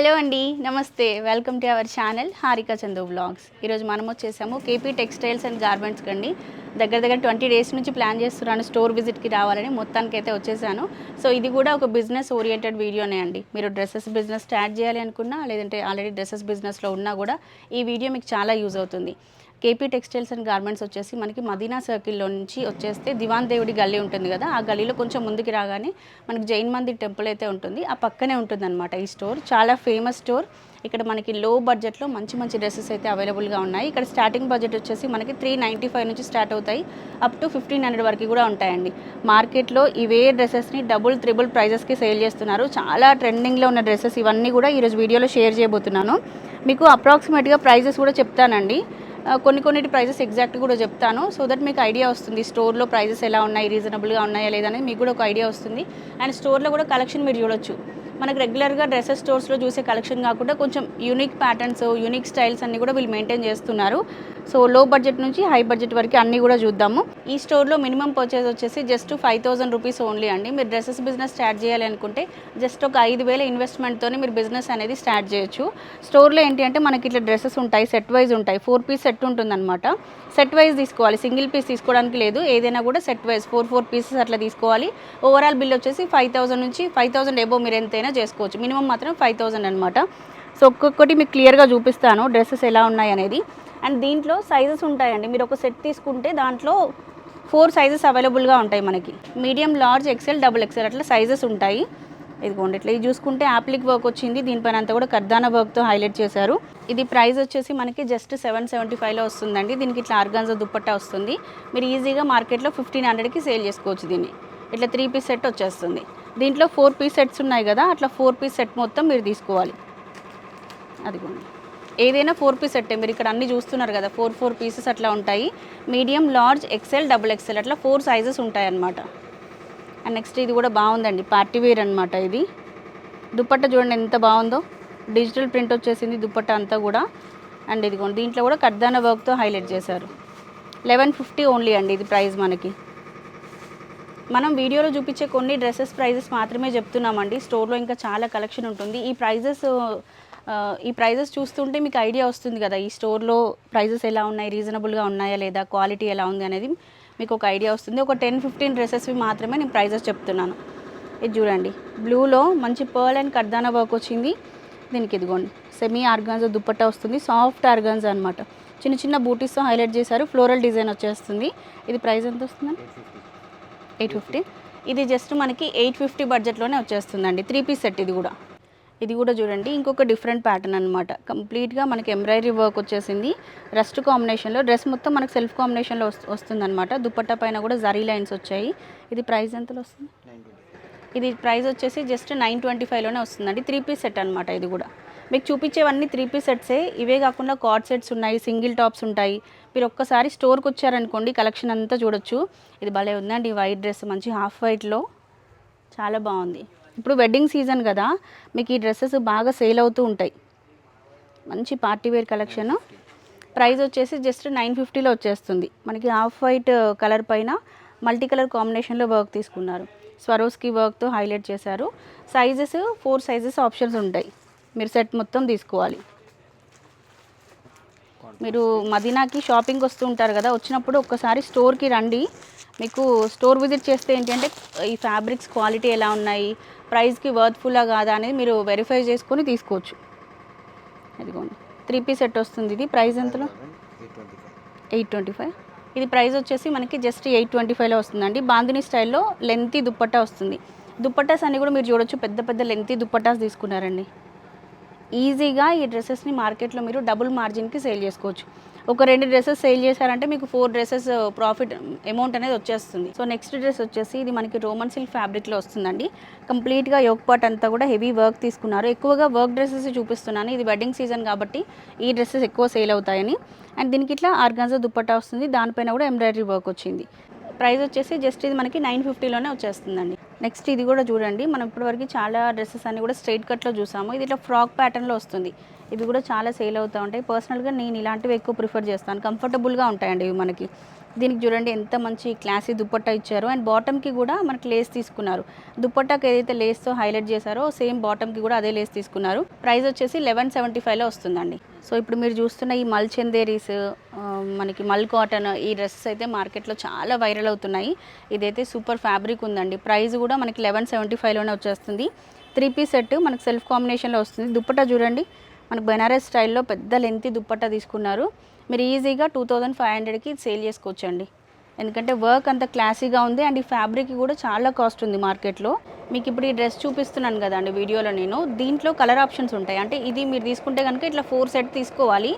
Hello అండి నమస్తే. Welcome to our channel Harika Chandu blogs ఈరోజు మనం వచ్చేసాము కేపీ టెక్స్టైల్స్ అండ్ గార్మెంట్స్ కండి. దగ్గర దగ్గర ట్వంటీ డేస్ నుంచి ప్లాన్ చేస్తున్నాను స్టోర్ విజిట్కి రావాలని. మొత్తానికి అయితే వచ్చేసాను. సో ఇది కూడా ఒక బిజినెస్ ఓరియంటెడ్ వీడియోనే అండి. మీరు డ్రెస్సెస్ బిజినెస్ స్టార్ట్ చేయాలి అనుకున్నా లేదంటే ఆల్రెడీ డ్రెస్సెస్ బిజినెస్లో ఉన్నా కూడా ఈ వీడియో మీకు చాలా యూజ్ అవుతుంది. కేపీ టెక్స్టైల్స్ అండ్ గార్మెంట్స్ వచ్చేసి మనకి మదీనా సర్కిల్లో నుంచి వచ్చేస్తే దివాన్ దేవుడి గల్లీ ఉంటుంది కదా ఆ గల్లీలో కొంచెం ముందుకు రాగానే మనకి జైన్ మందిర్ టెంపుల్ అయితే ఉంటుంది. ఆ పక్కనే ఉంటుందన్నమాట ఈ స్టోర్. చాలా ఫేమస్ స్టోర్. ఇక్కడ మనకి లో బడ్జెట్లో మంచి మంచి డ్రెస్సెస్ అయితే అవైలబుల్గా ఉన్నాయి. ఇక్కడ స్టార్టింగ్ బడ్జెట్ వచ్చేసి మనకి త్రీ నైంటీ ఫైవ్ నుంచి స్టార్ట్ అవుతాయి. అప్ టు ఫిఫ్టీన్ హండ్రెడ్ వరకు కూడా ఉంటాయండి. మార్కెట్లో ఇవే డ్రెస్సెస్ని డబుల్ త్రిబుల్ ప్రైజెస్కి సేల్ చేస్తున్నారు. చాలా ట్రెండింగ్లో ఉన్న డ్రెస్సెస్ ఇవన్నీ కూడా ఈరోజు వీడియోలో షేర్ చేయబోతున్నాను. మీకు అప్రాక్సిమేట్గా ప్రైజెస్ కూడా చెప్తానండి. కొన్ని కొన్నిటి ప్రైజెస్ ఎగ్జాక్ట్ కూడా చెప్తాను. సో దట్ మీకు ఐడియా వస్తుంది. స్టోర్లో ప్రైజెస్ ఎలా ఉన్నాయి? రీజనబుల్గా ఉన్నాయా? లేదనేది మీకు కూడా ఒక ఐడియా వస్తుంది. అండ్ స్టోర్లో కూడా కలెక్షన్ మీరు చూడొచ్చు. మనకు రెగ్యులర్గా డ్రెస్సెస్ స్టోర్స్లో చూసే కలెక్షన్ కాకుండా కొంచెం యూనిక్ ప్యాటర్న్స్ యూనిక్ స్టైల్స్ అన్ని కూడా వీళ్ళు మెయింటైన్ చేస్తున్నారు. సో లో బడ్జెట్ నుంచి హై బడ్జెట్ వరకు అన్నీ కూడా చూద్దాము. ఈ స్టోర్లో మినిమం పర్చేస్ వచ్చేసి just five thousand rupees only అండి. మీరు డ్రెస్సెస్ బిజినెస్ స్టార్ట్ చేయాలి అనుకుంటే జస్ట్ ఒక ఐదు వేల ఇన్వెస్ట్మెంట్తోనే మీరు బిజినెస్ అనేది స్టార్ట్ చేయొచ్చు. స్టోర్లో ఏంటి అంటే మనకి ఇట్లా డ్రెస్సెస్ ఉంటాయి సెట్ వైజ్ ఉంటాయి. ఫోర్ పీస్ సెట్ ఉంటుందన్నమాట. సెట్ వైజ్ తీసుకోవాలి. సింగిల్ పీస్ తీసుకోవడానికి లేదు. ఏదైనా కూడా set wise four four pieces అట్లా తీసుకోవాలి. ఓవరాల్ బిల్ వచ్చేసి ఫైవ్ థౌసండ్ నుంచి ఫైవ్ థౌసండ్ ఎబో మీరు ఎంతైనా చేసుకోవచ్చు. మినిమం మాత్రం ఫైవ్ థౌజండ్ అనమాట సో ఒక్కొక్కటి మీకు క్లియర్గా చూపిస్తాను డ్రెస్సెస్ ఎలా ఉన్నాయి అనేది అండ్ దీంట్లో సైజెస్ ఉంటాయండి. మీరు ఒక సెట్ తీసుకుంటే దాంట్లో ఫోర్ సైజెస్ అవైలబుల్గా ఉంటాయి మనకి. Medium large XL double XL అట్లా సైజెస్ ఉంటాయి. ఇదిగోండి ఇట్లా ఇది చూసుకుంటే యాప్లిక్ వర్క్ వచ్చింది. దీనిపైన అంతా కూడా కర్దానా వర్క్తో హైలైట్ చేశారు. ఇది ప్రైస్ వచ్చేసి మనకి జస్ట్ సెవెన్ సెవెంటీ ఫైవ్లో వస్తుందండి. దీనికి ఇట్లా ఆర్గాన్జా దుప్పట్టా వస్తుంది. మీరు ఈజీగా మార్కెట్లో ఫిఫ్టీన్ హండ్రెడ్కి సేల్ చేసుకోవచ్చు దీన్ని. ఇట్లా త్రీ పీస్ సెట్ వచ్చేస్తుంది. దీంట్లో ఫోర్ పీస్ సెట్స్ ఉన్నాయి కదా అట్లా ఫోర్ పీస్ సెట్ మొత్తం మీరు తీసుకోవాలి. అదిగోండి. ఏదైనా ఫోర్ పీస్ సెట్టే మీరు ఇక్కడ అన్ని చూస్తున్నారు కదా ఫోర్ ఫోర్ పీసెస్ అట్లా ఉంటాయి. Medium large XL double XL అట్లా ఫోర్ సైజెస్ ఉంటాయి అన్నమాట అండ్ నెక్స్ట్ ఇది కూడా బాగుందండి పార్టీ వేర్ అనమాట ఇది. దుప్పట్ట చూడండి ఎంత బాగుందో. డిజిటల్ ప్రింట్ వచ్చేసింది దుప్పట్ట అంతా కూడా. అండ్ ఇదిగోండి దీంట్లో కూడా కర్దాన వర్క్తో హైలైట్ చేశారు. లెవెన్ ఫిఫ్టీ ఓన్లీ అండి ఇది ప్రైస్ మనకి. మనం వీడియోలో చూపించే కొన్ని డ్రెస్సెస్ ప్రైజెస్ మాత్రమే చెప్తున్నామండి. స్టోర్లో ఇంకా చాలా కలెక్షన్ ఉంటుంది. ఈ ప్రైజెస్ ఈ ప్రైజెస్ చూస్తుంటే మీకు ఐడియా వస్తుంది కదా ఈ స్టోర్లో ప్రైజెస్ ఎలా ఉన్నాయి రీజనబుల్గా ఉన్నాయా లేదా క్వాలిటీ ఎలా ఉంది అనేది మీకు ఒక ఐడియా వస్తుంది. ఒక టెన్ ఫిఫ్టీన్ డ్రెస్సెస్వి మాత్రమే నేను ప్రైజెస్ చెప్తున్నాను. ఇది చూడండి. బ్లూలో మంచి పర్ల్ అండ్ కర్దానా వర్క్ వచ్చింది. దీనికి ఇదిగోండి. సెమీ ఆర్గాన్జా దుప్పట్టా వస్తుంది. సాఫ్ట్ ఆర్గాన్జా అనమాట చిన్న చిన్న బూటీస్తో హైలైట్ చేశారు. ఫ్లోరల్ డిజైన్ వచ్చేస్తుంది. ఇది ప్రైస్ ఎంత వస్తుందండి? Eight fifty. ఇది జస్ట్ మనకి ఎయిట్ ఫిఫ్టీ బడ్జెట్లోనే వచ్చేస్తుందండి. త్రీ పీస్ సెట్ ఇది కూడా. ఇది కూడా చూడండి ఇంకొక డిఫరెంట్ ప్యాటర్న్ అనమాట కంప్లీట్గా మనకి ఎంబ్రాయిడరీ వర్క్ వచ్చేసింది. రస్ట్ కాంబినేషన్లో డ్రెస్ మొత్తం మనకి సెల్ఫ్ కాంబినేషన్లో వస్తుంది అనమాట దుపట్టా పైన కూడా జరీ లైన్స్ వచ్చాయి. ఇది ప్రైస్ ఎంతలో వస్తుంది? ఇది ప్రైస్ వచ్చేసి జస్ట్ నైన్ ట్వంటీ ఫైవ్లోనే వస్తుందండి. త్రీ పీస్ సెట్ అనమాట ఇది కూడా. మీకు చూపించేవన్నీ త్రీ పీస్ సెట్సే ఇవే కాకుండా కార్డ్ సెట్స్ ఉన్నాయి సింగిల్ టాప్స్ ఉంటాయి. మీరు ఒక్కసారి స్టోర్కి వచ్చారనుకోండి కలెక్షన్ అంతా చూడొచ్చు. ఇది భలే ఉందండి వైట్ డ్రెస్ మంచి హాఫ్ వైట్లో చాలా బాగుంది. ఇప్పుడు వెడ్డింగ్ సీజన్ కదా మీకు ఈ డ్రెస్సెస్ బాగా సేల్ అవుతూ ఉంటాయి. మంచి పార్టీ వేర్ కలెక్షన్ ప్రైస్ వచ్చేసి జస్ట్ నైన్ ఫిఫ్టీలో వచ్చేస్తుంది. మనకి హాఫ్ వైట్ కలర్ పైన మల్టీ కలర్ కాంబినేషన్లో వర్క్ తీసుకున్నారు. స్వరోస్కి వర్క్తో హైలైట్ చేశారు. సైజెస్ ఫోర్ సైజెస్ ఆప్షన్స్ ఉంటాయి. మీరు సెట్ మొత్తం తీసుకోవాలి. మీరు మదీనాకి షాపింగ్ వస్తూ ఉంటారు కదా వచ్చినప్పుడు ఒక్కసారి స్టోర్కి రండి. మీకు స్టోర్ విజిట్ చేస్తే ఏంటంటే ఈ ఫ్యాబ్రిక్స్ క్వాలిటీ ఎలా ఉన్నాయి ప్రైస్కి వర్త్ఫుల్లా కాదా అనేది మీరు వెరిఫై చేసుకొని తీసుకోవచ్చు. ఇదిగోండి. త్రీ పీస్ సెట్ వస్తుంది ఇది. ప్రైస్ ఎంతలో? Eight twenty five. ఇది ప్రైస్ వచ్చేసి మనకి జస్ట్ ఎయిట్ ట్వంటీ ఫైవ్లో వస్తుందండి. బాందిని స్టైల్లో లెంతీ దుప్పట్టా వస్తుంది. దుప్పట్టాస్ అన్ని కూడా మీరు చూడొచ్చు. పెద్ద పెద్ద లెంతీ దుప్పట్టాస్ తీసుకున్నారండి. ఈజీగా ఈ డ్రెస్సెస్ని మార్కెట్లో మీరు డబుల్ మార్జిన్కి సేల్ చేసుకోవచ్చు. ఒక రెండు డ్రెస్సెస్ సేల్ చేశారంటే మీకు ఫోర్ డ్రెస్సెస్ ప్రాఫిట్ అమౌంట్ అనేది వచ్చేస్తుంది. సో నెక్స్ట్ డ్రెస్ వచ్చేసి ఇది మనకి రోమన్ సిల్క్ ఫ్యాబ్రిక్లో వస్తుందండి. కంప్లీట్గా యోగ్ పార్ట్ అంతా కూడా హెవీ వర్క్ తీసుకున్నారు. ఎక్కువగా వర్క్ డ్రెస్సెస్ చూపిస్తున్నాను. ఇది వెడ్డింగ్ సీజన్ కాబట్టి ఈ డ్రెస్సెస్ ఎక్కువ సేల్ అవుతాయని. అండ్ దీనికి ఇట్లా ఆర్గాన్జా దుప్పట్టా వస్తుంది. దానిపైన కూడా ఎంబ్రాయిడరీ వర్క్ వచ్చింది. ప్రైస్ వచ్చేసి జస్ట్ ఇది మనకి నైన్ ఫిఫ్టీలోనే వచ్చేస్తుందండి. నెక్స్ట్ ఇది కూడా చూడండి. మనం ఇప్పటివరకు చాలా డ్రెస్సెస్ అన్ని కూడా స్ట్రైట్ కట్లో చూసాము. ఇది ఇట్లా ఫ్రాక్ ప్యాటర్న్లో వస్తుంది. ఇవి కూడా చాలా సేల్ అవుతూ ఉంటాయి. పర్సనల్గా నేను ఇలాంటివి ఎక్కువ ప్రిఫర్ చేస్తాను. కంఫర్టబుల్గా ఉంటాయండి ఇవి మనకి. దీనికి చూడండి ఎంత మంచి క్లాసీ దుపట్టా ఇచ్చారు. అండ్ బాటమ్కి కూడా మనకి లేస్ తీసుకున్నారు. దుప్పట్టాకి ఏదైతే లేస్తో హైలైట్ చేశారో సేమ్ బాటమ్కి కూడా అదే లేస్ తీసుకున్నారు. ప్రైస్ వచ్చేసి లెవెన్ సెవెంటీ ఫైవ్లో వస్తుందండి. సో ఇప్పుడు మీరు చూస్తున్న ఈ మల్ చందేరీస్ మనకి మల్ కాటన్ ఈ డ్రెస్సెస్ అయితే మార్కెట్లో చాలా వైరల్ అవుతున్నాయి. ఇదైతే సూపర్ ఫ్యాబ్రిక్ ఉందండి. ప్రైస్ కూడా మనకి లెవెన్ సెవెంటీ ఫైవ్లోనే వచ్చేస్తుంది. త్రీ పీస్ సెట్ మనకు సెల్ఫ్ కాంబినేషన్లో వస్తుంది. దుప్పట్టా చూడండి. మనకు బెనారస్ స్టైల్లో పెద్ద లెంత్ దుప్పట్టా తీసుకున్నారు. మీరు ఈజీగా టూ థౌజండ్ ఫైవ్ హండ్రెడ్కి సేల్ చేసుకోవచ్చండి. ఎందుకంటే వర్క్ అంత క్లాసీగా ఉంది అండ్ ఈ ఫ్యాబ్రిక్ కూడా చాలా కాస్ట్ ఉంది మార్కెట్లో. మీకు ఇప్పుడు ఈ డ్రెస్ చూపిస్తున్నాను కదండి వీడియోలో నేను. దీంట్లో కలర్ ఆప్షన్స్ ఉంటాయి. అంటే ఇది మీరు తీసుకుంటే కనుక ఇట్లా ఫోర్ సెట్ తీసుకోవాలి.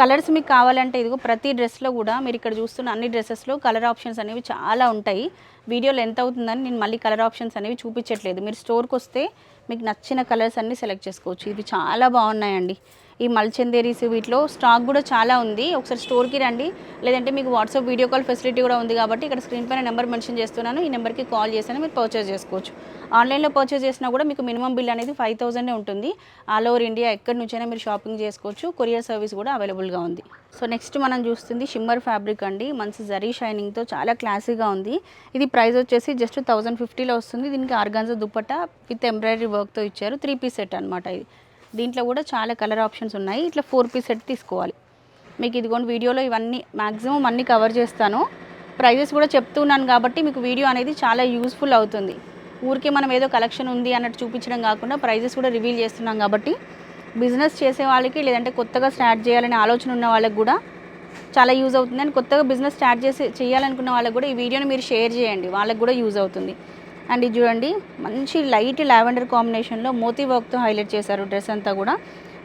కలర్స్ మీకు కావాలంటే ఇదిగో ప్రతి డ్రెస్లో కూడా మీరు ఇక్కడ చూస్తున్న అన్ని డ్రెస్సెస్లో కలర్ ఆప్షన్స్ అనేవి చాలా ఉంటాయి. వీడియోలో ఎంత అవుతుందని నేను మళ్ళీ కలర్ ఆప్షన్స్ అనేవి చూపించట్లేదు. మీరు స్టోర్కి వస్తే మీకు నచ్చిన కలర్స్ అన్నీ సెలెక్ట్ చేసుకోవచ్చు. ఇవి చాలా బాగున్నాయండి. ఈ మల్చందేరీస్ వీటిలో స్టాక్ కూడా చాలా ఉంది. ఒకసారి స్టోర్కి రండి. లేదంటే మీకు వాట్సాప్ వీడియో కాల్ ఫెసిలిటీ కూడా ఉంది కాబట్టి ఇక్కడ స్క్రీన్ పైన నెంబర్ మెన్షన్ చేస్తున్నాను. ఈ నెంబర్కి కాల్ చేసినా మీరు పర్చేస్ చేసుకోవచ్చు. ఆన్లైన్లో పర్చేస్ చేసినా కూడా మీకు మినిమం బిల్ అనేది ఫైవ్ థౌసండే ఉంటుంది. ఆల్ ఓవర్ ఇండియా ఎక్కడి నుంచైనా మీరు షాపింగ్ చేసుకోవచ్చు. కొరియర్ సర్వీస్ కూడా అవైలబుల్గా ఉంది. సో నెక్స్ట్ మనం చూస్తుంది షిమ్మర్ ఫ్యాబ్రిక్ అండి. మంచి జరీ షైనింగ్తో చాలా క్లాసీగా ఉంది. ఇది ప్రైస్ వచ్చేసి జస్ట్ థౌజండ్ ఫిఫ్టీలో వస్తుంది. దీనికి ఆర్గాన్జా దుప్పట విత్ ఎంబ్రాయిడరీ వర్క్తో ఇచ్చారు. త్రీ పీస్ సెట్ అనమాట ఇది. దీంట్లో కూడా చాలా కలర్ ఆప్షన్స్ ఉన్నాయి. ఇట్లా ఫోర్ పీస్ సెట్ తీసుకోవాలి. మీకు ఇదిగోండి వీడియోలో ఇవన్నీ మ్యాక్సిమం అన్నీ కవర్ చేస్తాను. ప్రైజెస్ కూడా చెప్తున్నాను కాబట్టి మీకు వీడియో అనేది చాలా యూస్ఫుల్ అవుతుంది. ఊరికే మనం ఏదో కలెక్షన్ ఉంది అన్నట్టు చూపించడం కాకుండా ప్రైజెస్ కూడా రివీల్ చేస్తున్నాం కాబట్టి బిజినెస్ చేసే వాళ్ళకి లేదంటే కొత్తగా స్టార్ట్ చేయాలనే ఆలోచన ఉన్న వాళ్ళకి కూడా చాలా యూజ్ అవుతుంది. అండ్ కొత్తగా బిజినెస్ స్టార్ట్ చేసి చేయాలనుకున్న వాళ్ళకి కూడా ఈ వీడియోని మీరు షేర్ చేయండి. వాళ్ళకి కూడా యూజ్ అవుతుంది. అండ్ ఇది చూడండి మంచి లైట్ లావెండర్ కాంబినేషన్లో మోతీ వర్క్తో హైలైట్ చేశారు డ్రెస్ అంతా కూడా.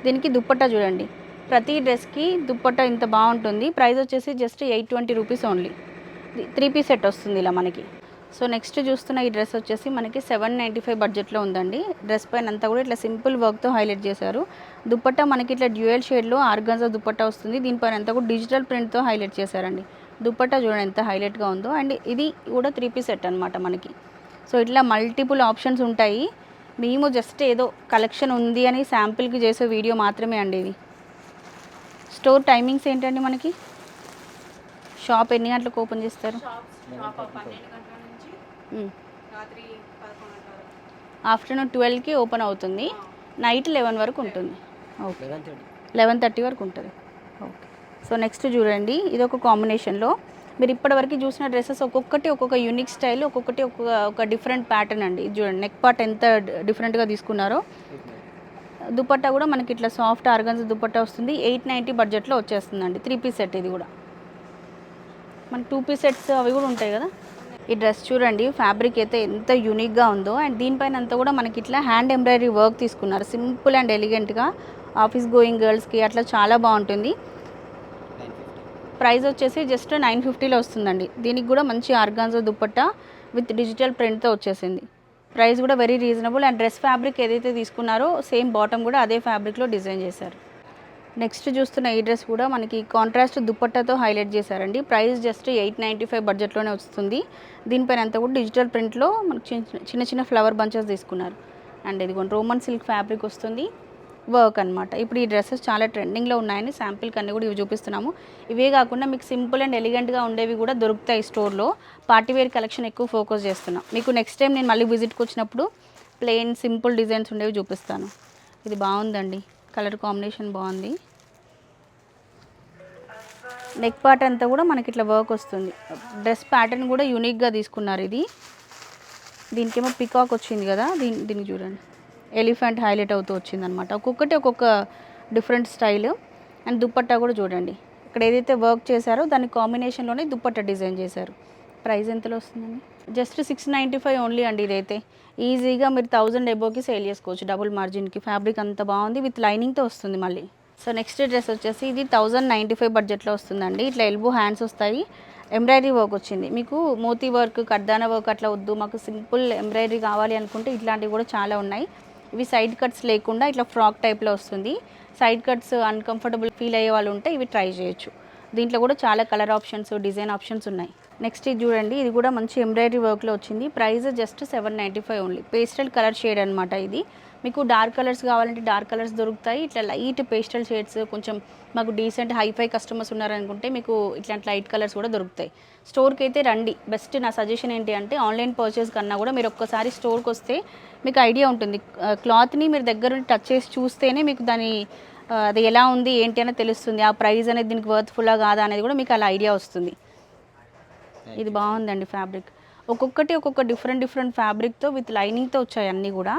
దీనికి దుప్పట్టా చూడండి ప్రతి డ్రెస్కి దుప్పట్టా ఇంత బాగుంటుంది. ప్రైస్ వచ్చేసి just eight twenty rupees only three piece set వస్తుంది ఇలా మనకి. సో నెక్స్ట్ చూస్తున్న ఈ డ్రెస్ వచ్చేసి మనకి సెవెన్ నైంటీ ఫైవ్ బడ్జెట్లో ఉందండి. డ్రెస్ పైన అంతా కూడా ఇట్లా సింపుల్ వర్క్తో హైలైట్ చేశారు. దుప్పట్ట మనకి ఇట్లా డ్యూయల్ షేడ్లో ఆర్గాన్జా దుప్పట్ట వస్తుంది. దీనిపైన అంతా కూడా డిజిటల్ ప్రింట్తో హైలైట్ చేశారండి. దుప్పట్టా చూడండి ఎంత హైలైట్గా ఉందో. అండ్ ఇది కూడా త్రీ పీస్ సెట్ అనమాట మనకి. సో ఇట్లా మల్టిపుల్ ఆప్షన్స్ ఉంటాయి. మేము జస్ట్ ఏదో కలెక్షన్ ఉంది అని శాంపిల్కి చేసే వీడియో మాత్రమే అండి ఇది. స్టోర్ టైమింగ్స్ ఏంటండి మనకి? షాప్ ఎన్ని గంటలకు ఓపెన్ చేస్తారు? ఆఫ్టర్నూన్ ట్వెల్వ్కి ఓపెన్ అవుతుంది. నైట్ లెవెన్ వరకు ఉంటుంది. ఓకే లెవెన్ థర్టీ వరకు ఉంటుంది. ఓకే సో నెక్స్ట్ చూడండి. ఇది ఒక కాంబినేషన్లో మీరు ఇప్పటివరకు చూసిన డ్రెస్సెస్ ఒక్కొక్కటి ఒక్కొక్క యూనిక్ స్టైల్ ఒక్కొక్కటి ఒక్కొక్క ఒక డిఫరెంట్ ప్యాటర్న్ అండి. చూడండి నెక్ పార్ట్ ఎంత డిఫరెంట్గా తీసుకున్నారో. దుపట్టా కూడా మనకి ఇట్లా సాఫ్ట్ ఆర్గన్స్ దుపట్టా వస్తుంది. ఎయిట్ నైంటీ బడ్జెట్లో వచ్చేస్తుందండి. త్రీ పీస్ సెట్ ఇది కూడా. మన టూ పీస్ సెట్స్ అవి కూడా ఉంటాయి కదా. ఈ డ్రెస్ చూడండి ఫ్యాబ్రిక్ అయితే ఎంత యూనిక్గా ఉందో. అండ్ దీనిపైన అంతా కూడా మనకి ఇట్లా హ్యాండ్ ఎంబ్రాయిడరీ వర్క్ తీసుకున్నారు. సింపుల్ అండ్ ఎలిగెంట్గా ఆఫీస్ గోయింగ్ గర్ల్స్కి అట్లా చాలా బాగుంటుంది. ప్రైస్ వచ్చేసి జస్ట్ నైన్ ఫిఫ్టీలో వస్తుందండి. దీనికి కూడా మంచి ఆర్గాన్జా దుప్పట్ట విత్ డిజిటల్ ప్రింట్తో వచ్చేసింది. ప్రైస్ కూడా very reasonable and dress fabric ఏదైతే తీసుకున్నారో సేమ్ బాటమ్ కూడా అదే ఫ్యాబ్రిక్లో డిజైన్ చేశారు. నెక్స్ట్ చూస్తున్న ఈ డ్రెస్ కూడా మనకి కాంట్రాస్ట్ దుప్పట్టతో హైలైట్ చేశారండి. Price just eight ninety five బడ్జెట్లోనే వస్తుంది. దీనిపైన అంతా కూడా డిజిటల్ ప్రింట్లో మనకి చిన్న చిన్న చిన్న ఫ్లవర్ బంచెస్ తీసుకున్నారు. అండ్ ఇది రోమన్ సిల్క్ ఫ్యాబ్రిక్ వస్తుంది. వర్క్ అనమాట ఇప్పుడు ఈ డ్రెస్సెస్ చాలా ట్రెండింగ్లో ఉన్నాయని శాంపిల్కి అన్నీ కూడా ఇవి చూపిస్తున్నాము. ఇవే కాకుండా మీకు సింపుల్ అండ్ ఎలిగెంట్గా ఉండేవి కూడా దొరుకుతాయి స్టోర్లో. పార్టీవేర్ కలెక్షన్ ఎక్కువ ఫోకస్ చేస్తున్నాం. మీకు నెక్స్ట్ టైం నేను మళ్ళీ విజిట్కి వచ్చినప్పుడు ప్లెయిన్ సింపుల్ డిజైన్స్ ఉండేవి చూపిస్తాను. ఇది బాగుందండి. కలర్ కాంబినేషన్ బాగుంది. నెక్ పార్ట్ అంతా కూడా మనకి ఇట్లా వర్క్ వస్తుంది. డ్రెస్ ప్యాటర్న్ కూడా యూనిక్గా తీసుకున్నారు ఇది. దీనికేమో పికాక్ వచ్చింది కదా? దీని దీనికి చూడండి. ఎలిఫెంట్ హైలైట్ అవుతూ వచ్చింది అనమాట ఒక్కొక్కటి ఒక్కొక్క డిఫరెంట్ స్టైల్. అండ్ దుప్పట్టా కూడా చూడండి. ఇక్కడ ఏదైతే వర్క్ చేశారో దాని కాంబినేషన్లోనే దుప్పట్ట డిజైన్ చేశారు. ప్రైస్ ఎంతలో వస్తుందండి? Just six ninety five only అండి ఇదైతే. ఈజీగా మీరు థౌజండ్ ఎబోకి సేల్ చేసుకోవచ్చు. డబుల్ మార్జిన్కి ఫ్యాబ్రిక్ అంత బాగుంది. విత్ లైనింగ్తో వస్తుంది మళ్ళీ. సో నెక్స్ట్ డ్రెస్ వచ్చేసి ఇది థౌజండ్ నైంటీ ఫైవ్ బడ్జెట్లో వస్తుందండి. ఇట్లా ఎల్బో హ్యాండ్స్ వస్తాయి. ఎంబ్రాయిడరీ వర్క్ వచ్చింది. మీకు మోతీ వర్క్ కడ్దాన వర్క్ అట్లా వద్దు. మాకు సింపుల్ ఎంబ్రాయిడరీ కావాలి అనుకుంటే ఇట్లాంటివి కూడా చాలా ఉన్నాయి. ఇవి సైడ్ కట్స్ లేకుండా ఇట్లా ఫ్రాక్ టైప్లో వస్తుంది. సైడ్ కట్స్ అన్కంఫర్టబుల్ ఫీల్ అయ్యే వాళ్ళు ఉంటే ఇవి ట్రై చేయొచ్చు. దీంట్లో కూడా చాలా కలర్ ఆప్షన్స్ డిజైన్ ఆప్షన్స్ ఉన్నాయి. నెక్స్ట్ ఇది చూడండి. ఇది కూడా మంచి ఎంబ్రాయిడరీ వర్క్లో వచ్చింది. Price just seven ninety five only pastel colour shade అనమాట ఇది. మీకు డార్క్ కలర్స్ కావాలంటే డార్క్ కలర్స్ దొరుకుతాయి. ఇట్లా లైట్ పేస్టల్ షేడ్స్ కొంచెం మాకు డీసెంట్ హైఫై కస్టమర్స్ ఉన్నారనుకుంటే మీకు ఇట్లాంటి లైట్ కలర్స్ కూడా దొరుకుతాయి. స్టోర్కి అయితే రండి. బెస్ట్ నా సజెషన్ ఏంటి అంటే ఆన్లైన్ పర్చేస్ కన్నా కూడా మీరు ఒక్కసారి స్టోర్కి వస్తే మీకు ఐడియా ఉంటుంది. క్లాత్ని మీరు దగ్గర టచ్ చేసి చూస్తేనే మీకు దాని అది ఎలా ఉంది ఏంటి అనేది తెలుస్తుంది. ఆ ప్రైస్ అనేది దీనికి వర్త్ఫుల్లా కాదా అనేది కూడా మీకు అలా ఐడియా వస్తుంది. ఇది బాగుందండి ఫ్యాబ్రిక్. ఒక్కొక్కటి ఒక్కొక్క డిఫరెంట్ డిఫరెంట్ ఫ్యాబ్రిక్తో విత్ లైనింగ్తో వచ్చాయి అన్నీ కూడా.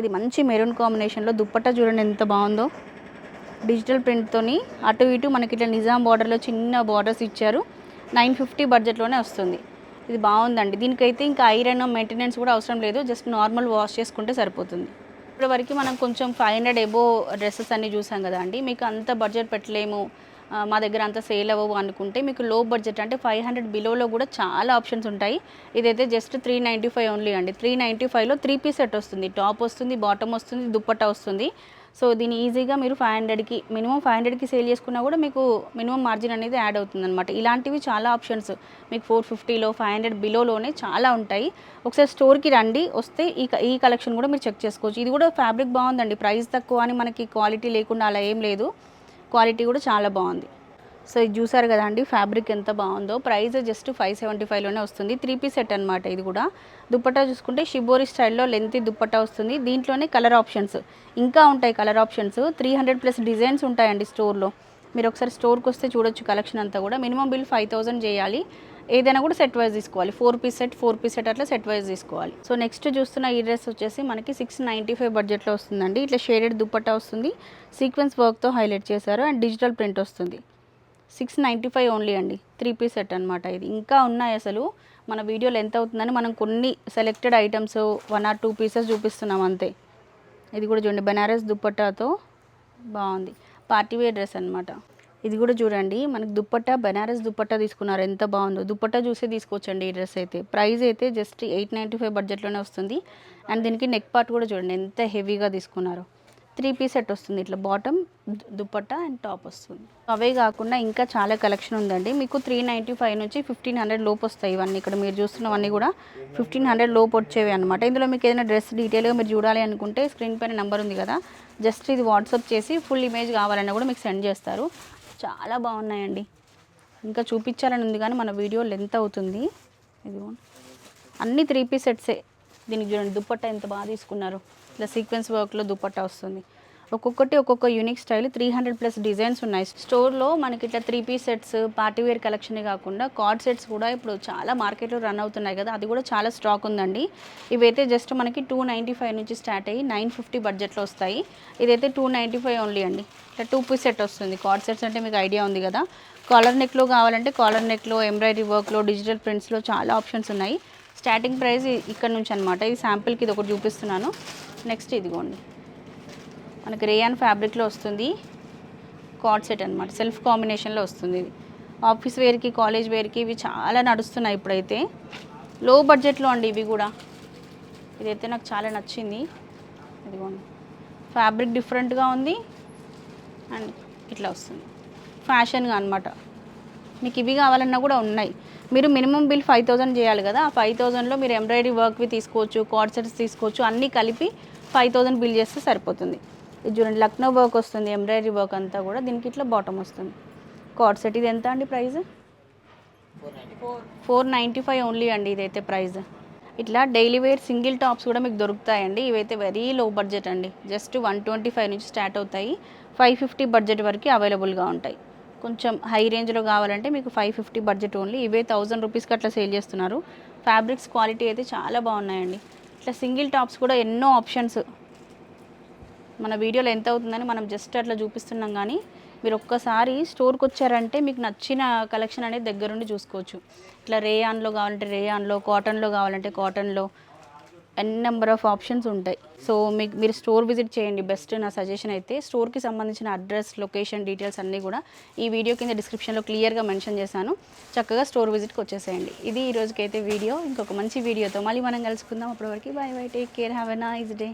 ఇది మంచి మెరూన్ కాంబినేషన్లో దుప్పట్టా చూడండి ఎంత బాగుందో. డిజిటల్ ప్రింట్తోని అటు ఇటు మనకి ఇట్లా నిజాం బార్డర్లో చిన్న బార్డర్స్ ఇచ్చారు. నైన్ ఫిఫ్టీ బడ్జెట్లోనే వస్తుంది. ఇది బాగుందండి. దీనికైతే ఇంకా ఐరన్ మెయింటెనెన్స్ కూడా అవసరం లేదు. జస్ట్ నార్మల్ వాష్ చేసుకుంటే సరిపోతుంది. ఇప్పటి వరకు మనం కొంచెం ఫైవ్ హండ్రెడ్ ఎబో డ్రెస్సెస్ అన్ని చూసాం కదా అండి. మీకు అంత బడ్జెట్ పెట్టలేము. మా దగ్గర అంత సేల్ అవ్వవు అనుకుంటే మీకు లో బడ్జెట్ అంటే ఫైవ్ హండ్రెడ్ బిలోలో కూడా చాలా ఆప్షన్స్ ఉంటాయి. ఇదైతే just three ninety five only అండి. త్రీ నైంటీ ఫైవ్లో త్రీ పీస్ సెట్ వస్తుంది. టాప్ వస్తుంది బాటమ్ వస్తుంది దుప్పట్టా వస్తుంది. సో దీన్ని ఈజీగా మీరు ఫైవ్ హండ్రెడ్కి మినిమం ఫైవ్ హండ్రెడ్కి సేల్ చేసుకున్నా కూడా మీకు మినిమం మార్జిన్ అనేది యాడ్ అవుతుంది అనమాట ఇలాంటివి చాలా ఆప్షన్స్ మీకు ఫోర్ ఫిఫ్టీలో ఫైవ్ హండ్రెడ్ బిలోలోనే చాలా ఉంటాయి. ఒకసారి స్టోర్కి రండి వస్తే ఈ క- ఈ కలెక్షన్ కూడా మీరు చెక్ చేసుకోవచ్చు. ఇది కూడా ఫ్యాబ్రిక్ బాగుందండి. ప్రైస్ తక్కువ అని మనకి క్వాలిటీ లేకుండా అలా ఏం లేదు. క్వాలిటీ కూడా చాలా బాగుంది. సో ఇది చూసారు కదా అండి ఫ్యాబ్రిక్ ఎంత బాగుందో. ప్రైస్ జస్ట్ ఫైవ్ సెవెంటీ ఫైవ్లోనే వస్తుంది. త్రీ పీస్ సెట్ అనమాట ఇది కూడా. దుప్పట్టా చూసుకుంటే షిబోరి స్టైల్లో లెంత్ దుప్పట్టా వస్తుంది. దీంట్లోనే కలర్ ఆప్షన్స్ ఇంకా ఉంటాయి colour options. Three hundred plus designs ఉంటాయండి స్టోర్లో. మీరు ఒకసారి స్టోర్కి వస్తే చూడొచ్చు కలెక్షన్ అంతా కూడా. మినిమం బిల్ ఫైవ్ థౌసండ్ చేయాలి. ఏదైనా కూడా సెట్ వైజ్ తీసుకోవాలి. Four piece set four piece set అట్లా సెట్ వైజ్ తీసుకోవాలి. సో నెక్స్ట్ చూస్తున్న ఈ డ్రెస్ వచ్చేసి మనకి సిక్స్ నైంటీ ఫైవ్ బడ్జెట్లో వస్తుందండి. ఇట్లా షేడెడ్ దుప్పట్టా వస్తుంది. సీక్వెన్స్ వర్క్తో హైలైట్ చేశారు. అండ్ డిజిటల్ ప్రింట్ వస్తుంది. సిక్స్ నైంటీ ఫైవ్ ఓన్లీ అండి. త్రీ పీస్ సెట్ అనమాట ఇది. ఇంకా ఉన్నాయి అసలు. మన వీడియోలో ఎంత అవుతుందని మనం కొన్ని selected items one or two pieces చూపిస్తున్నాం అంతే. ఇది కూడా చూడండి. బెనారస్ దుప్పట్టాతో బాగుంది. పార్టీ వేర్ డ్రెస్ అనమాట ఇది కూడా చూడండి. మనకి దుప్పట్టా బెనారస్ దుప్పట్టా తీసుకున్నారు. ఎంత బాగుందో. దుప్పట్టా చూసే తీసుకోవచ్చండి ఈ డ్రెస్ అయితే. ప్రైస్ అయితే జస్ట్ ఎయిట్ నైంటీ ఫైవ్ బడ్జెట్లోనే వస్తుంది. అండ్ దీనికి నెక్ పార్ట్ కూడా చూడండి. ఎంత హెవీగా తీసుకున్నారు. త్రీ పీస్ సెట్ వస్తుంది. ఇట్లా బాటమ్ దుప్పట్టా అండ్ టాప్ వస్తుంది. అవే కాకుండా ఇంకా చాలా కలెక్షన్ ఉందండి. మీకు త్రీ నైంటీ ఫైవ్ నుంచి ఫిఫ్టీన్ హండ్రెడ్ లోపు వస్తాయి ఇవన్నీ. ఇక్కడ మీరు చూస్తున్నవన్నీ కూడా ఫిఫ్టీన్ హండ్రెడ్ లోపు వచ్చేవి అనమాట ఇందులో మీకు ఏదైనా డ్రెస్ డీటెయిల్గా మీరు చూడాలి అనుకుంటే స్క్రీన్ పైన నెంబర్ ఉంది కదా. జస్ట్ ఇది వాట్సాప్ చేసి ఫుల్ ఇమేజ్ కావాలన్నా కూడా మీకు సెండ్ చేస్తారు. చాలా బాగున్నాయండి. ఇంకా చూపించాలని ఉంది కానీ మన వీడియో లెంత్ అవుతుంది. ఇది అన్ని త్రీ పీస్ సెట్సే దీనికి చూడండి దుప్పట్టా ఎంత బాగా తీసుకున్నారు. ఇట్లా సీక్వెన్స్ వర్క్లో దుపట్టా వస్తుంది. ఒక్కొక్కటి ఒక్కొక్క unique style three hundred plus designs ఉన్నాయి. స్టోర్లో మనకి ఇట్లా three piece sets party wear కలెక్షనే కాకుండా కార్డ్ సెట్స్ కూడా ఇప్పుడు చాలా మార్కెట్లో రన్ అవుతున్నాయి కదా అది కూడా చాలా స్టాక్ ఉందండి. ఇవైతే జస్ట్ మనకి టూ నైంటీ ఫైవ్ నుంచి స్టార్ట్ అయ్యి నైన్ ఫిఫ్టీ బడ్జెట్లో వస్తాయి. ఇదైతే టూ నైంటీ ఫైవ్ ఓన్లీ అండి. ఇట్లా టూ పీస్ సెట్ వస్తుంది. కార్డ్ సెట్స్ అంటే మీకు ఐడియా ఉంది కదా. కాలర్ నెక్లో కావాలంటే కాలర్ నెక్లో ఎంబ్రాయిడరీ వర్క్లో డిజిటల్ ప్రింట్స్లో చాలా ఆప్షన్స్ ఉన్నాయి. స్టార్టింగ్ ప్రైస్ ఇక్కడ నుంచి అనమాట ఇది శాంపిల్కి ఇది ఒకటి చూపిస్తున్నాను. నెక్స్ట్ ఇదిగోండి. మనకి రేయాన్ ఫ్యాబ్రిక్లో వస్తుంది. కార్డ్ సెట్ అనమాట సెల్ఫ్ కాంబినేషన్లో వస్తుంది ఇది. ఆఫీస్ వేర్కి కాలేజ్ వేర్కి ఇవి చాలా నడుస్తున్నాయి ఇప్పుడైతే. లో బడ్జెట్లో అండి ఇవి కూడా. ఇదైతే నాకు చాలా నచ్చింది. ఇదిగోండి. ఫ్యాబ్రిక్ డిఫరెంట్గా ఉంది. అండ్ ఇట్లా వస్తుంది. ఫ్యాషన్గా అనమాట మీకు ఇవి కావాలన్నా కూడా ఉన్నాయి. మీరు మినిమం బిల్ ఫైవ్ థౌసండ్ చేయాలి కదా. ఆ ఫైవ్ థౌసండ్లో మీరు ఎంబ్రాయిడరీ వర్క్వి తీసుకోవచ్చు కార్డ్ సెట్స్ తీసుకోవచ్చు అన్నీ కలిపి ఫైవ్ థౌసండ్ బిల్ చేస్తే సరిపోతుంది. ఇది చూడండి లక్నో వర్క్ వస్తుంది ఎంబ్రాయిడరీ వర్క్ అంతా కూడా దీనికి ఇట్లా బాటమ్ వస్తుంది. కార్డ్ సెట్ ఇది ఎంత అండి price? Four ninety five only అండి ఇదైతే ప్రైస్. ఇట్లా డైలీ వేర్ సింగిల్ టాప్స్ కూడా మీకు దొరుకుతాయండి. ఇవైతే వెరీ లో బడ్జెట్ అండి. జస్ట్ వన్ ట్వంటీ ఫైవ్ నుంచి స్టార్ట్ అవుతాయి. ఫైవ్ ఫిఫ్టీ బడ్జెట్ వరకు అవైలబుల్గా ఉంటాయి. కొంచెం హై రేంజ్లో కావాలంటే మీకు ఫైవ్ ఫిఫ్టీ బడ్జెట్ ఓన్లీ ఇవే థౌజండ్ రూపీస్కి అట్లా సేల్ చేస్తున్నారు. ఫ్యాబ్రిక్స్ క్వాలిటీ అయితే చాలా బాగున్నాయండి. ఇట్లా సింగిల్ టాప్స్ కూడా ఎన్నో ఆప్షన్స్. మన వీడియోలో ఎంత అవుతుందని మనం జస్ట్ అట్లా చూపిస్తున్నాం కానీ మీరు ఒక్కసారి స్టోర్కి వచ్చారంటే మీకు నచ్చిన కలెక్షన్ అనేది దగ్గరుండి చూసుకోవచ్చు. ఇట్లా రేయాన్లో కావాలంటే రేయాన్లో కాటన్లో కావాలంటే కాటన్లో ఎన్ నెంబర్ ఆఫ్ ఆప్షన్స్ ఉంటాయి. సో మీకు మీరు స్టోర్ విజిట్ చేయండి. బెస్ట్ నా సజెషన్ అయితే స్టోర్కి సంబంధించిన అడ్రస్ లొకేషన్ డీటెయిల్స్ అన్నీ కూడా ఈ వీడియో కింద డిస్క్రిప్షన్లో క్లియర్గా మెన్షన్ చేశాను. చక్కగా స్టోర్ విజిట్కి వచ్చేసేయండి. ఇది ఈ రోజుకైతే వీడియో ఇంకొక మంచి వీడియోతో మళ్ళీ మనం కలుసుకుందాం. అప్పటివరకు bye bye take care have a nice day